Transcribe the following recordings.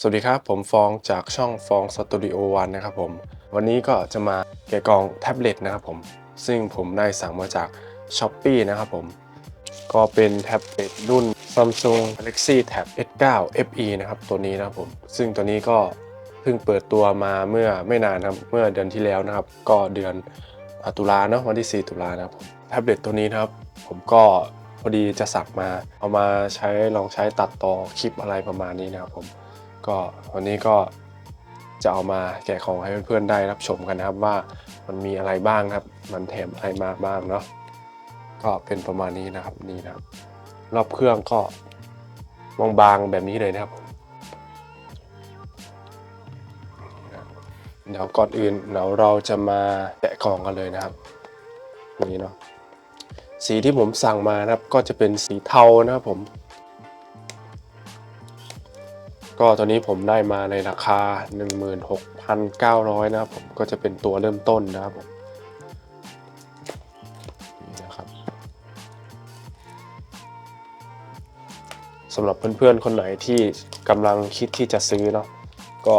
สวัสดีครับ ผมฟองจากช่องฟองสตูดิโอวันนะครับผม วันนี้ก็จะมาแกะกล่องแท็บเล็ตนะครับผม ซึ่งผมได้สั่งมาจาก s h อ p e e นะครับผม ก็เป็นแท็บเล็ตรุ่น Samsung Galaxy Tab S9 FE นะครับ ตัวนี้นะครับผม ซึ่งตัวนี้ก็เพิ่งเปิดตัวมาเมื่อไม่นานครับ เมื่อเดือนที่แล้วนะครับ ก็เดือนตุลาเนาะวันที่ 4 ตุลานะครับผมแท็บเล็ตตัวนี้นะครับ ผมก็พอดีจะสั่งมา เอามาใช้ลองใช้ตัดต่อคลิปอะไรประมาณนี้นะครับผม ก็วันนี้ก็จะเอามาแกะของให้เพื่อนๆได้รับชมกันนะครับว่ามันมีอะไรบ้างครับ มันแถมอะไรมาบ้างเนาะก็เป็นประมาณนี้นะครับนี่นะครับ รอบเครื่องก็บางๆแบบนี้เลยนะครับผมเดี๋ยวก่อนอื่นเดี๋ยวเราจะมาแกะกล่องกันเลยนะครับนี่เนาะสีที่ผมสั่งมานะครับก็จะเป็นสีเทานะครับผม ก็ตอนนี้ผมได้มาในราคา 16,900 นะครับผมก็จะเป็นตัวเริ่มต้นนะครับผมนี่นะครับสำหรับเพื่อนๆ คนไหนที่กำลังคิดที่จะซื้อเนาะก็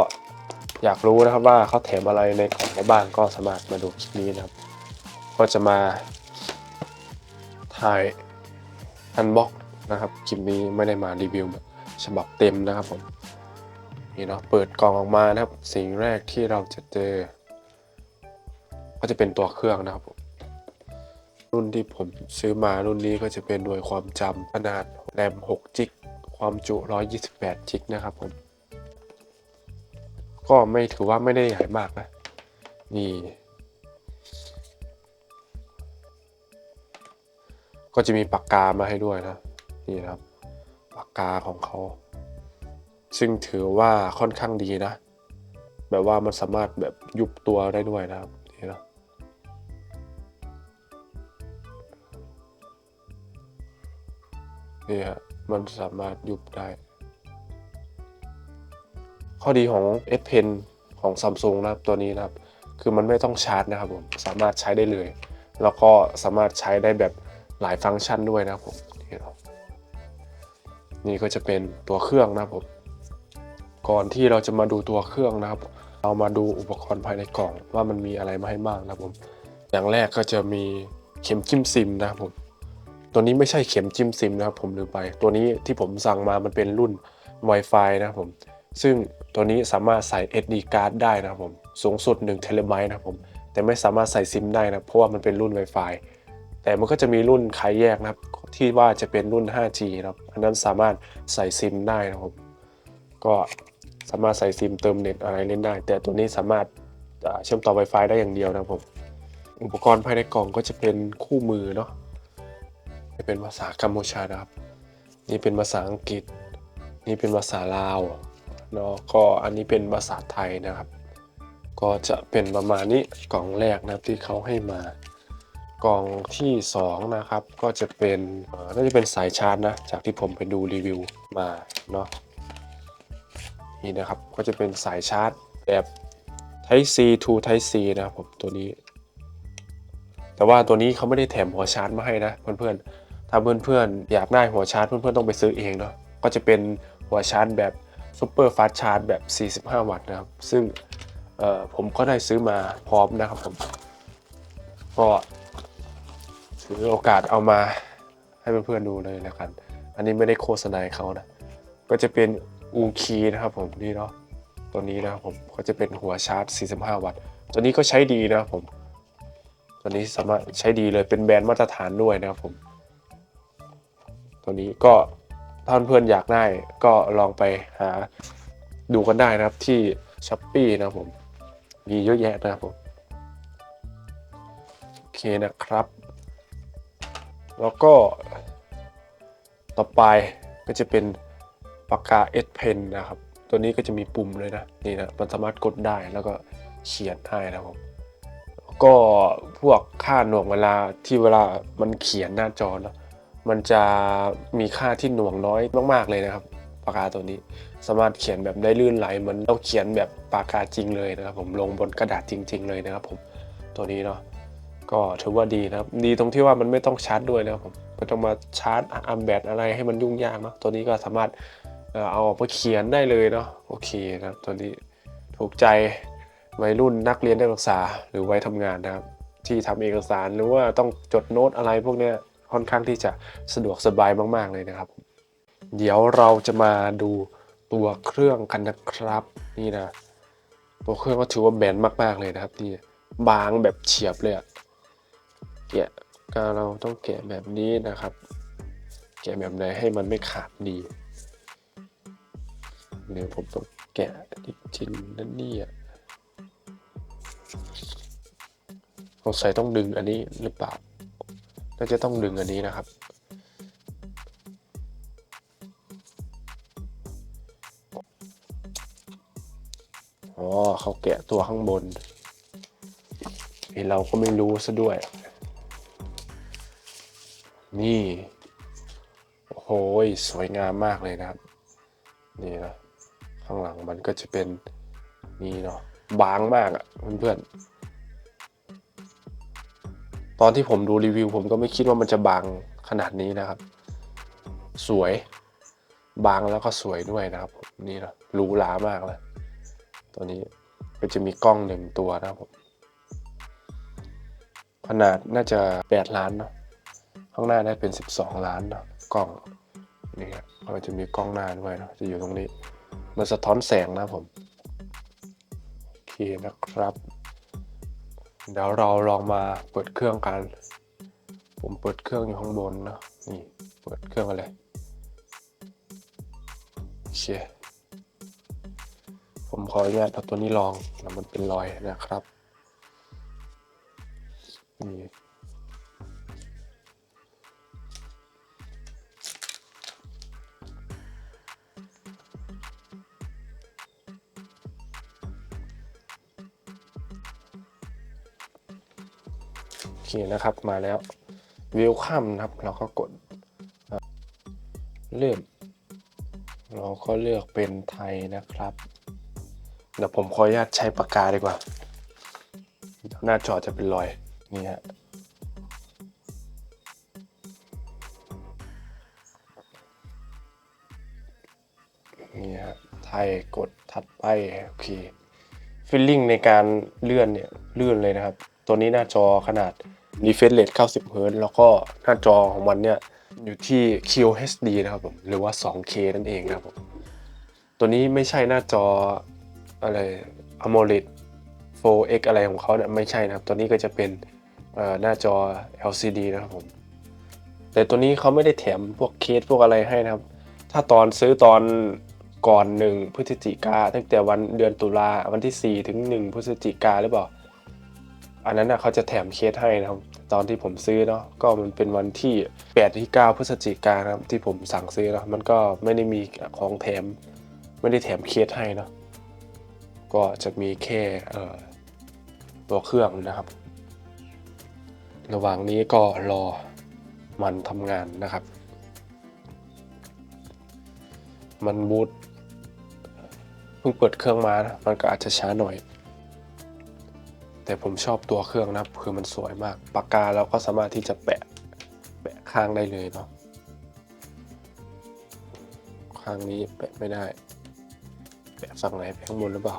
อยากรู้นะครับว่าเขาแถมอะไรในกล่องบ้างก็สามารถมาดูคลิปนี้นะครับ ก็จะมาถ่ายอันบ็อกนะครับคลิปนี้ไม่ได้มารีวิวแบบฉบับเต็มนะครับผม นี่เนาะเปิดกล่องออกมานะครับ สิ่งแรกที่เราจะเจอ ก็จะเป็นตัวเครื่องนะครับผมรุ่นที่ผมซื้อมารุ่นนี้ก็จะเป็นหน่วยความจำขนาดแรม6จิกความจุ 128จิกนะครับผม ก็ไม่ถือว่าไม่ได้ใหญ่มากนะ นี่ ก็จะมีปากกามาให้ด้วยนะ นี่นะครับ ปากกาของเขา ซึ่งถือว่าค่อนข้างดีนะ แบบว่ามันสามารถแบบยุบตัวได้ด้วยนะครับนี่นะนี่ฮะมันสามารถยุบได้ ข้อดีของ S Pen ของ Samsung นะครับตัวนี้นะครับ คือมันไม่ต้องชาร์จนะครับผมสามารถใช้ได้เลย แล้วก็สามารถใช้ได้แบบหลายฟังก์ชันด้วยนะครับผมนี่นะนี่ก็จะเป็นตัวเครื่องนะครับผม ก่อนที่เราจะมาดูตัวเครื่องนะครับ เรามาดูอุปกรณ์ภายในกล่องว่ามันมีอะไรมาให้บ้างนะครับผมอย่างแรกก็จะมีเข็มจิ้มซิมนะครับผมตัวนี้ไม่ใช่เข็มจิ้มซิมนะครับผมลืมไป ตัวนี้ที่ผมสั่งมามันเป็นรุ่น Wi-Fi นะครับผมซึ่งตัวนี้สามารถใส่ SD card ได้นะครับผมสูงสุด1เทเลไบต์นะครับผมแต่ไม่สามารถใส่ซิมได้นะเพราะว่ามันเป็นรุ่น Wi-Fi แต่มันก็จะมีรุ่นขายแยกนะครับที่ว่าจะเป็นรุ่น 5G นะครับอันนั้นสามารถใส่ซิมได้นะครับผมก็ สามารถใส่ซิมเติมเน็ตอะไรเล่นได้ แต่ตัวนี้สามารถเชื่อมต่อ Wi-Fi ได้อย่างเดียวนะครับผม อุปกรณ์ภายในกล่องก็จะเป็นคู่มือเนาะจะเป็นภาษากัมพูชานะครับ นี่เป็นภาษาอังกฤษ นี่เป็นภาษาลาวเนาะก็อันนี้เป็นภาษาไทยนะครับ ก็จะเป็นประมาณนี้กล่องแรกนะครับที่เขาให้มากล่องที่สองนะครับ ก็จะเป็นน่าจะเป็นสายชาร์จนะ จากที่ผมไปดูรีวิวมาเนาะ นี่นะครับก็จะเป็นสายชาร์จแบบ Type C to Type C นะครับผมตัวนี้ แต่ว่าตัวนี้เขาไม่ได้แถมหัวชาร์จมาให้นะเพื่อนๆถ้าเพื่อนๆอยากได้หัวชาร์จเพื่อนๆต้องไปซื้อเองเนาะก็จะเป็นหัวชาร์จแบบซูเปอร์ฟาสชาร์จแบบ 45 วัตต์นะครับ ซึ่งผมก็ได้ซื้อมาพร้อมนะครับผมก็ถือโอกาสเอามาให้เพื่อนๆดูเลยแล้วกัน อันนี้ไม่ได้โฆษณาเขานะ ก็จะเป็น อูคีนะครับผมนี่เนาะตัวนี้นะครับผมก็จะเป็นหัวชาร์จ 45 วัตต์ ตัวนี้ก็ใช้ดีนะครับผม ตัวนี้สามารถใช้ดีเลยเป็นแบรนด์มาตรฐานด้วยนะครับผม ตัวนี้ก็ถ้าเพื่อนอยากได้ก็ลองไปหาดูกันได้นะครับที่ช้อปปีนะครับผม มีเยอะแยะนะครับผมโอเคนะครับ แล้วก็ต่อไปก็จะเป็น ปากกา S Pen นะครับ ตัวนี้ก็จะมีปุ่มเลยนะ นี่นะ มันสามารถกดได้แล้วก็เขียนได้นะครับผมก็พวกค่าหน่วงเวลาที่เวลามันเขียนหน้าจอเนอะมันจะมีค่าที่หน่วงน้อยมาก ๆ เลยนะครับ ปากกาตัวนี้สามารถเขียนแบบได้ลื่นไหลเหมือนเราเขียนแบบปากกาจริงเลยนะครับ ผมลงบนกระดาษจริง ๆ เลยนะครับ ผมตัวนี้เนาะก็ถือว่าดีนะครับ ดีตรงที่ว่ามันไม่ต้องชาร์จด้วยนะครับผมไม่ต้องมาชาร์จอัมแบตอะไรให้มันยุ่งยากเนาะตัวนี้ก็สามารถ เอ่อเอาออกมาเขียนได้เลยเนาะโอเคนะครับตัวนี้ถูกใจวัยรุ่นนักเรียนนักศึกษาหรือวัยทำงานนะครับ ที่ทำเอกสารหรือว่าต้องจดโน้ตอะไรพวกนี้ค่อนข้างที่จะสะดวกสบายมาก ๆ เลยนะครับ เดี๋ยวเราจะมาดูตัวเครื่องกันนะครับนี่นะตัวเครื่องก็ถือว่าแบนมาก ๆ เลยนะครับนี่บางแบบเฉียบเลยอะแกะก็เราต้องแกะแบบนี้นะครับ แกะแบบไหนให้มันไม่ขาดดี เดี๋ยวผมต้องแกะจริงๆนั่นนี่อะสงสัยต้องดึงอันนี้หรือเปล่า น่าจะต้องดึงอันนี้นะครับ อ๋อเขาแกะตัวข้างบนไอเราก็ไม่รู้ซะด้วย นี่ โอ้โหสวยงามมากเลยนะครับ นี่นะ ข้างหลังมันก็จะเป็นนี่เนาะบางมากอะ่ะเพื่อนๆตอนที่ผมดูรีวิว ผมก็ไม่คิดว่ามันจะบางขนาดนี้นะครับ สวยบางแล้วก็สวยด้วยนะครับนี่นะหรูหรามากเลยตัวนี้ก็จะมีกล้องหนึ่งตัวนะครับผมขนาดน่าจะ 8 ล้านเนาะข้างหน้าได้เป็น 12 ล้านเนาะกล้องนี่ครับมันจะมีกล้องหน้าด้วยเนาะจะอยู่ตรงนี้ มันสะท้อนแสงนะผม โอเคนะครับ เดี๋ยวเราลองมาเปิดเครื่องกัน ผมเปิดเครื่องอยู่ข้างบนเนาะนี่เปิดเครื่องกันเลยโอเคผมขออนุญาตเอาตัวนี้ลองแล้วมันเป็นรอยนะครับนี่ เคนะครับมาแล้ววิวคัมนะครับ เราก็กดเลือกเราก็เลือกเป็นไทยนะครับ เดี๋ยวผมขออนุญาตใช้ปากกาดีกว่า หน้าจอจะเป็นรอยนี่ฮะนี่ฮะไทยกดถัดไปโอเคฟิลลิ่งในการเลื่อนเนี่ยเลื่อนเลยนะครับ ตัวนี้หน้าจอขนาด refresh rate 90 Hz แล้วก็หน้าจอของมันเนี่ย อยู่ที่ QHD นะครับผม หรือว่า 2K นั่นเองนะครับผม ตัวนี้ไม่ใช่หน้าจออะไร AMOLED 4X อะไรของเขาเนี่ยไม่ใช่นะครับ ตัวนี้ก็จะเป็นหน้าจอ LCD นะครับผม แต่ตัวนี้เขาไม่ได้แถมพวกเคสพวกอะไรให้นะครับ ถ้าตอนซื้อตอนก่อนหนึ่งพฤศจิกาตั้งแต่วันเดือนตุลาวันที่ 4 ถึง 1 พฤศจิกาหรือเปล่า อันนั้นนะเขาจะแถมเคสให้นะครับ ตอนที่ผมซื้อเนาะก็มันเป็นวันที่8ที่9พฤศจิกานครับที่ผมสั่งซื้อเนาะมันก็ไม่ได้มีของแถม ไม่ได้แถมเคสให้เนาะก็จะมีแค่เอ่อตัวเครื่องนะครับ ระหว่างนี้ก็รอมันทำงานนะครับ มันบูตเพิ่งเปิดเครื่องมานะมันก็อาจจะช้าหน่อย แต่ผมชอบตัวเครื่องนะครับ คือมันสวยมาก ปากกาเราก็สามารถที่จะแปะแปะข้างได้เลยเนาะข้างนี้แปะไม่ได้ แปะฝั่งไหนแปะข้างบนหรือเปล่า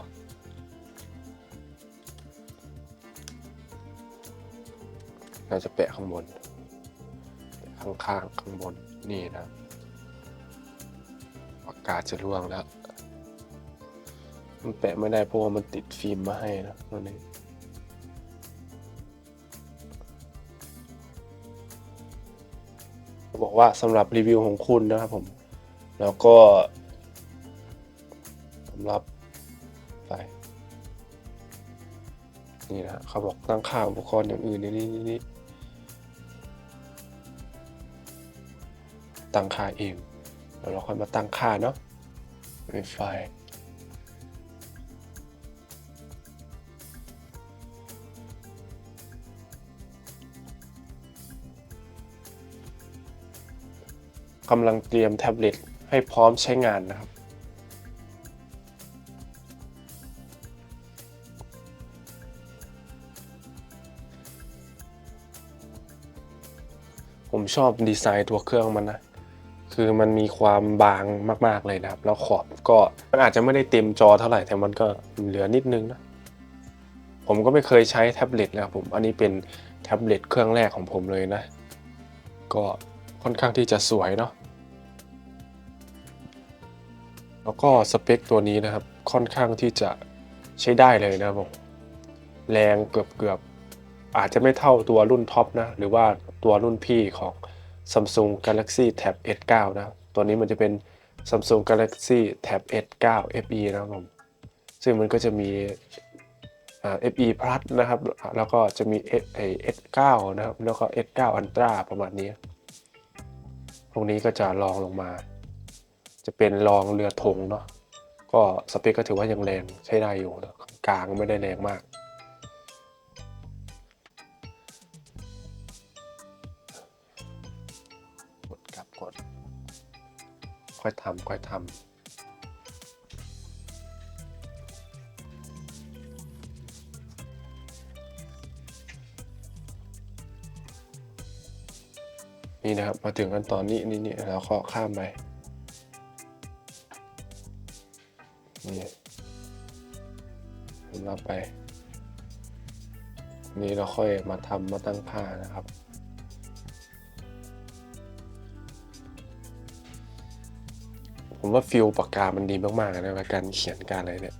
เราจะแปะข้างบนแปะข้างข้างข้างบนนี่นะปากกาจะร่วงแล้ว มันแปะไม่ได้เพราะว่ามันติดฟิล์มมาให้นะตัวนี้ บอกว่าสำหรับรีวิวของคุณนะครับผม แล้วก็สำหรับไปนี่นะเขาบอกตั้งค่าอุปกรณ์อย่างอื่นนี่นี่นี่ตั้งค่าเองเดี๋ยวเราค่อยมาตั้งค่าเนาะไวไกำลังเตรียมแท็บเล็ตให้พร้อมใช้งานนะครับ ผมชอบดีไซน์ตัวเครื่องมันนะ คือมันมีความบางมากๆเลยนะครับ แล้วขอบก็มันอาจจะไม่ได้เต็มจอเท่าไหร่ แต่มันก็เหลือนิดนึงนะ ผมก็ไม่เคยใช้แท็บเล็ตนะครับผม อันนี้เป็นแท็บเล็ตเครื่องแรกของผมเลยนะ ก็ค่อนข้างที่จะสวยเนาะ แล้วก็สเปคตัวนี้นะครับค่อนข้างที่จะใช้ได้เลยนะผมแรงเกือบเกือบอาจจะไม่เท่าตัวรุ่นท็อปนะ หรือว่าตัวรุ่นพี่ของ Samsung Galaxy Tab S9 นะ ตัวนี้มันจะเป็น Samsung Galaxy Tab S9 FE นะครับผม ซึ่งมันก็จะมีอ่า FE Plus นะครับ แล้วก็จะมี S ไอ้ S9 นะครับ แล้วก็ S9 Ultra ประมาณนี้พวกนี้ก็จะลองลงมา จะเป็นรองเรือธงเนาะก็สเปคก็ถือว่ายังแรงใช้ได้อยู่นะกลางไม่ได้แรงมากกดกลับกดค่อยทำค่อยทำนี่นะครับมาถึงขั้นตอนนี้นี่นี่แล้วก็ข้ามไป รับไป นี่เราค่อยมาทำมาตั้งผ้านะครับผมว่าฟิลปากกามันดีมากๆนะในการเขียนการอะไรเนี่ย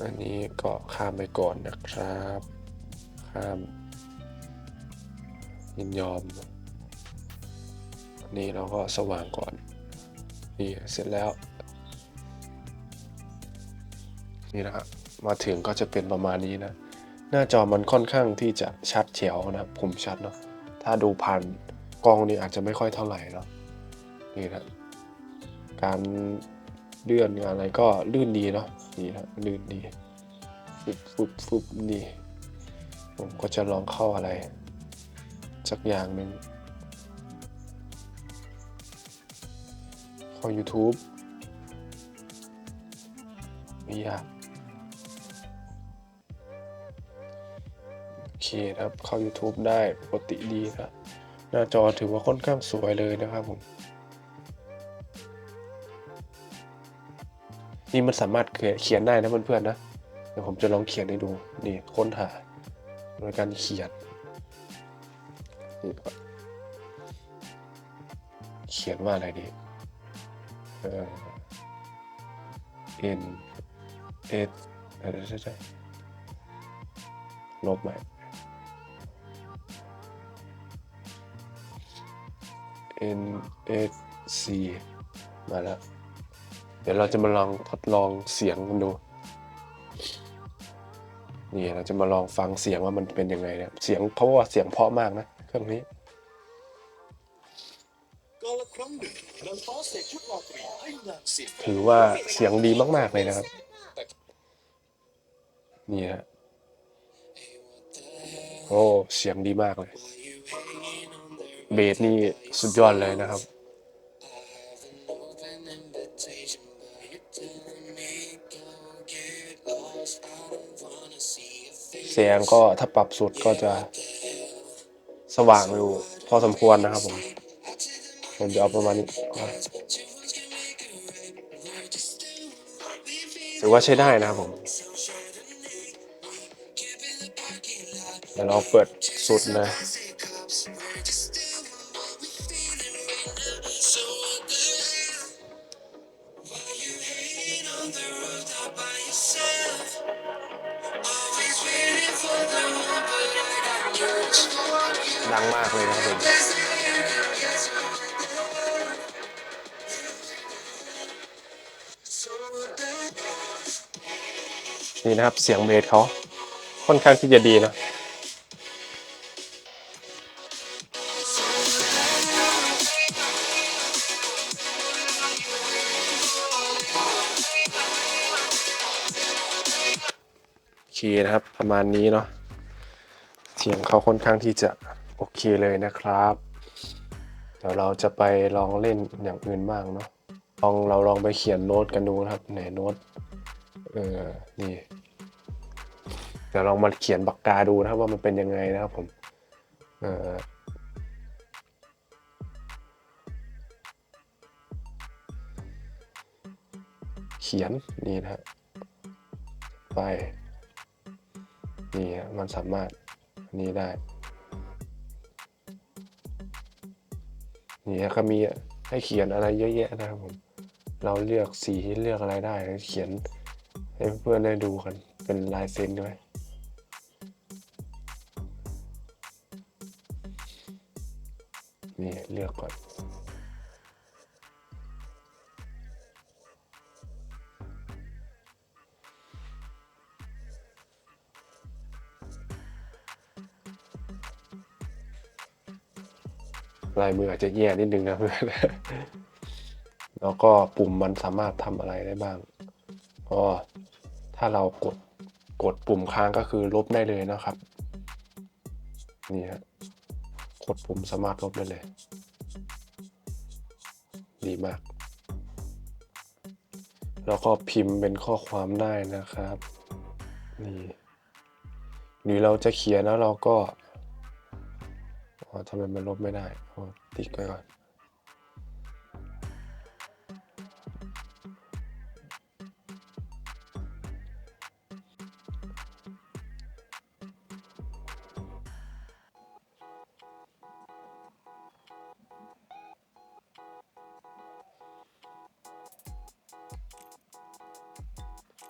อันนี้ก็ข้ามไปก่อนนะครับ ข้าม ยินยอมนนี้เราก็สว่างก่อน นี่เสร็จแล้ว นี่นะครับ มาถึงก็จะเป็นประมาณนี้นะ หน้าจอมันค่อนข้างที่จะชัดเฉียวนะผมชัดเนาะถ้าดูผ่านกล้องนี่อาจจะไม่ค่อยเท่าไหร่เนาะนี่นะการเลื่อนงานอะไรก็ลื่นดีเนาะนี่นะลื่นดีฟึบฟึบฟึบนี่ผมก็จะลองเข้าอะไรสักอย่างหนึ่งเข้า YouTube ไม่ยาก นะครับ เข้า YouTube ได้ปกติดีนะ หน้าจอถือว่าค่อนข้างสวยเลยนะครับผมนี่มันสามารถเขียนได้นะเพื่อนๆนะ เดี๋ยวผมจะลองเขียนให้ดู นี่ค้นหาโดยการเขียนนี่เขียนว่าอะไรดีเออ N S อะไรใช่ใช่ลบใหม N S C มาแล้ว เดี๋ยวเราจะมาลองทดลองเสียงกันดู นี่เราจะมาลองฟังเสียงว่ามันเป็นยังไงนะเสียงเขาะว่าเสียงเพราะมากนะเครื่องนี้ถือว่าเสียงดีมาก ๆ เลยนะครับ นี่ฮะ โอ้ เสียงดีมากเลย เบสนี่สุดยอดเลยนะครับ เสียงก็ถ้าปรับสุดก็จะสว่างอยู่พอสมควรนะครับผม ผมจะเอาประมาณนี้ถือว่าใช้ได้นะครับผมเดี๋ยวเราเปิดสุดเลย ดังมากเลยนะครับผมนี่นะครับเสียงเบสเขาค่อนข้างที่จะดีนะโอเคนะครับประมาณนี้เนาะ สียงเขาค่อนข้างที่จะโอเคเลยนะครับ เดี๋ยวเราจะไปลองเล่นอย่างอื่นบ้างเนาะลองเราลองไปเขียนโน้ตกันดูนะครับไหนโน้ตเออนี่เดี๋ยวลองมาเขียนปากกาดูนะครับว่ามันเป็นยังไงนะครับผมเออเขียนนี่นะฮะไปนี่ฮะมันสามารถ นี้ได้ นี่ฮะก็มีให้เขียนอะไรเยอะแยะนะครับผม เราเลือกสีเลือกอะไรได้เขียนให้เพื่อนได้ดูกันเป็นลายเซ็นด้วยนี่เลือกก่อน ลายมืออาจจะแย่นิดนึงนะเพื่อนแล้วก็ปุ่มมันสามารถทำอะไรได้บ้างก็ถ้าเรากดกดปุ่มค้างก็คือลบได้เลยนะครับ นี่ฮะกดปุ่มสามารถลบได้เลย ดีมาก แล้วก็พิมพ์เป็นข้อความได้นะครับ นี่หรือเราจะเขียนแล้วเราก็ อ๋อทำไมมันลบไม่ได้อ๋อติ๊กไว้ก่อน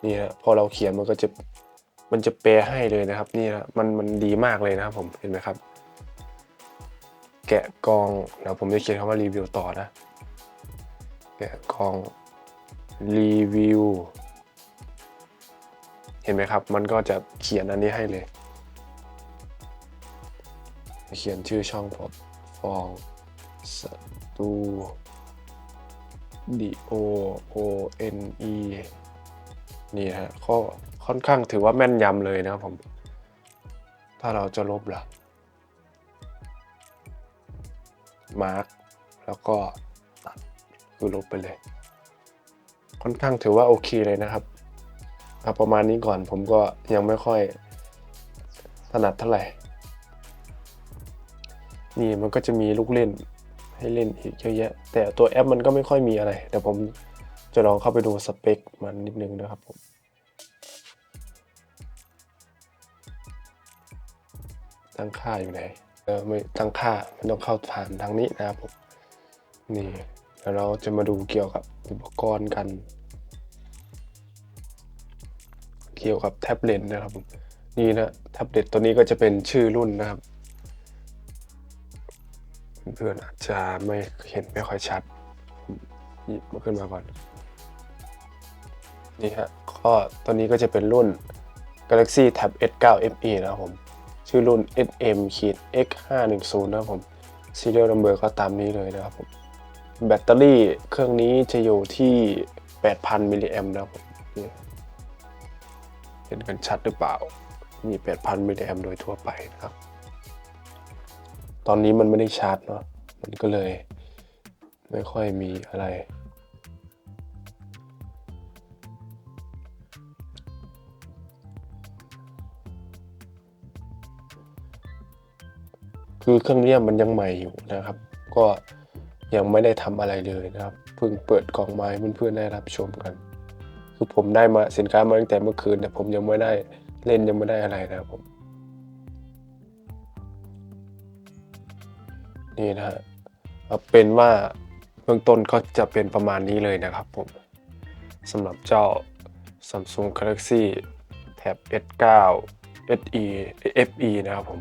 นี่ฮะพอเราเขียนมันก็จะมันจะแปลให้เลยนะครับ นี่นะมันมันดีมากเลยนะครับผมเห็นไหมครับ แกะกองเดี๋ยวผมจะเขียนคำว่ารีวิวต่อนะ แกะกองรีวิวเห็นไหมครับ มันก็จะเขียนอันนี้ให้เลย เขียนชื่อช่องผมฟองสตูดิโอโอเอ็นอีนี่ฮะก็ค่อนข้างถือว่าแม่นยำเลยนะครับผม ถ้าเราจะลบล่ะ มาร์กแล้วก็ตัดคือลบไปเลย ค่อนข้างถือว่าโอเคเลยนะครับเอาประมาณนี้ก่อนผมก็ยังไม่ค่อยถนัดเท่าไหร่ นี่มันก็จะมีลูกเล่นให้เล่นอีกเยอะแยะ แต่ตัวแอปมันก็ไม่ค่อยมีอะไรเดี๋ยวผมจะลองเข้าไปดูสเปคมันนิดนึงนะครับผมตั้งค่าอยู่ไหน เออไม่ตั้งค่ามันต้องเข้าผ่านทางนี้นะครับผมนี่แล้วเราจะมาดูเกี่ยวกับอุปกรณ์กัน เกี่ยวกับแท็บเล็ตนะครับผมนี่นะแท็บเล็ตตัวนี้ก็จะเป็นชื่อรุ่นนะครับ เพื่อนอาจจะไม่เห็นไม่ค่อยชัดหยิบมาขึ้นมาก่อนนี่ฮะก็ตัวนี้ก็จะเป็นรุ่น Galaxy Tab S9 FE นะครับผม ชื่อรุ่น SM X 5 1 0นะครับผม Serial Number ก็ตามนี้เลยนะครับผม แบตเตอรี่เครื่องนี้จะอยู่ที่ 8,000 มิลลิแอมป์นะครับผมเห็นกันชัดหรือเปล่า มี 8,000 มิลลิแอมป์โดยทั่วไปนะครับ ตอนนี้มันไม่ได้ชาร์จเนาะ มันก็เลย ไม่ค่อยมีอะไร คือเครื่องเนี้ยมันยังใหม่อยู่นะครับ ก็ยังไม่ได้ทำอะไรเลยนะครับ เพิ่งเปิดกล่องไม้เพื่อนๆได้รับชมกัน คือผมได้มาสินค้ามาตั้งแต่เมื่อคืนแต่ผมยังไม่ได้เล่นยังไม่ได้อะไรนะครับผมนี่นะฮะเป็นว่าเบื้องต้นก็จะเป็นประมาณนี้เลยนะครับผมสำหรับเจ้า Samsung Galaxy Tab S9 SE FE นะครับผม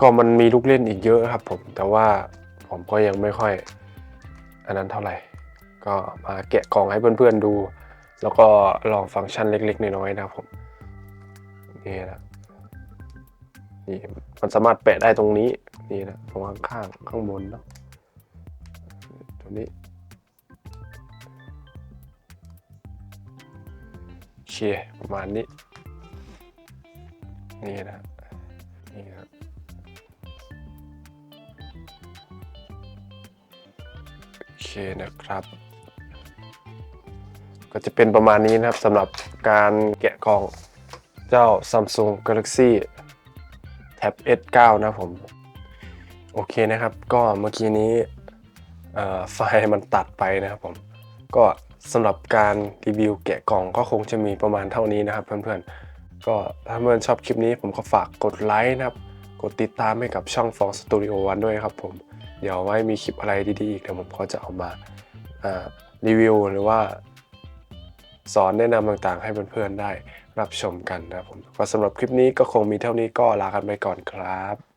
ก็มันมีลูกเล่นอีกเยอะครับผม แต่ว่าผมก็ยังไม่ค่อย อันนั้นเท่าไหร่ ก็มาแกะกล่องให้เพื่อนๆดู แล้วก็ลองฟังก์ชันเล็กๆน้อยๆนะครับผมนี่นะนี่มันสามารถแปะได้ตรงนี้นี่นะตรงข้างข้างๆข้างบนเนาะตรงนี้โอเคประมาณนี้นี่นะนี่นะ เคนะครับ ก็จะเป็นประมาณนี้นะครับสำหรับการแกะกล่องเจ้า Samsung Galaxy Tab S9 นะผม โอเคนะครับ ก็เมื่อกี้นี้ไฟล์มันตัดไปนะครับผม ก็สำหรับการรีวิวแกะกล่องก็คงจะมีประมาณเท่านี้นะครับเพื่อนๆ ก็ถ้าเพื่อนชอบคลิปนี้ผมก็ฝากกดไลค์นะครับ กดติดตามให้กับช่อง For Studio One ด้วยครับผม เดี๋ยวไว้มีคลิปอะไรดีๆอีกเดี๋ยวผมก็จะเอามารีวิวหรือว่า สอนแนะนำต่างๆ ให้เพื่อนๆได้รับชมกันนะครับผมก็สำหรับคลิปนี้ก็คงมีเท่านี้ก็ลากันไปก่อนครับ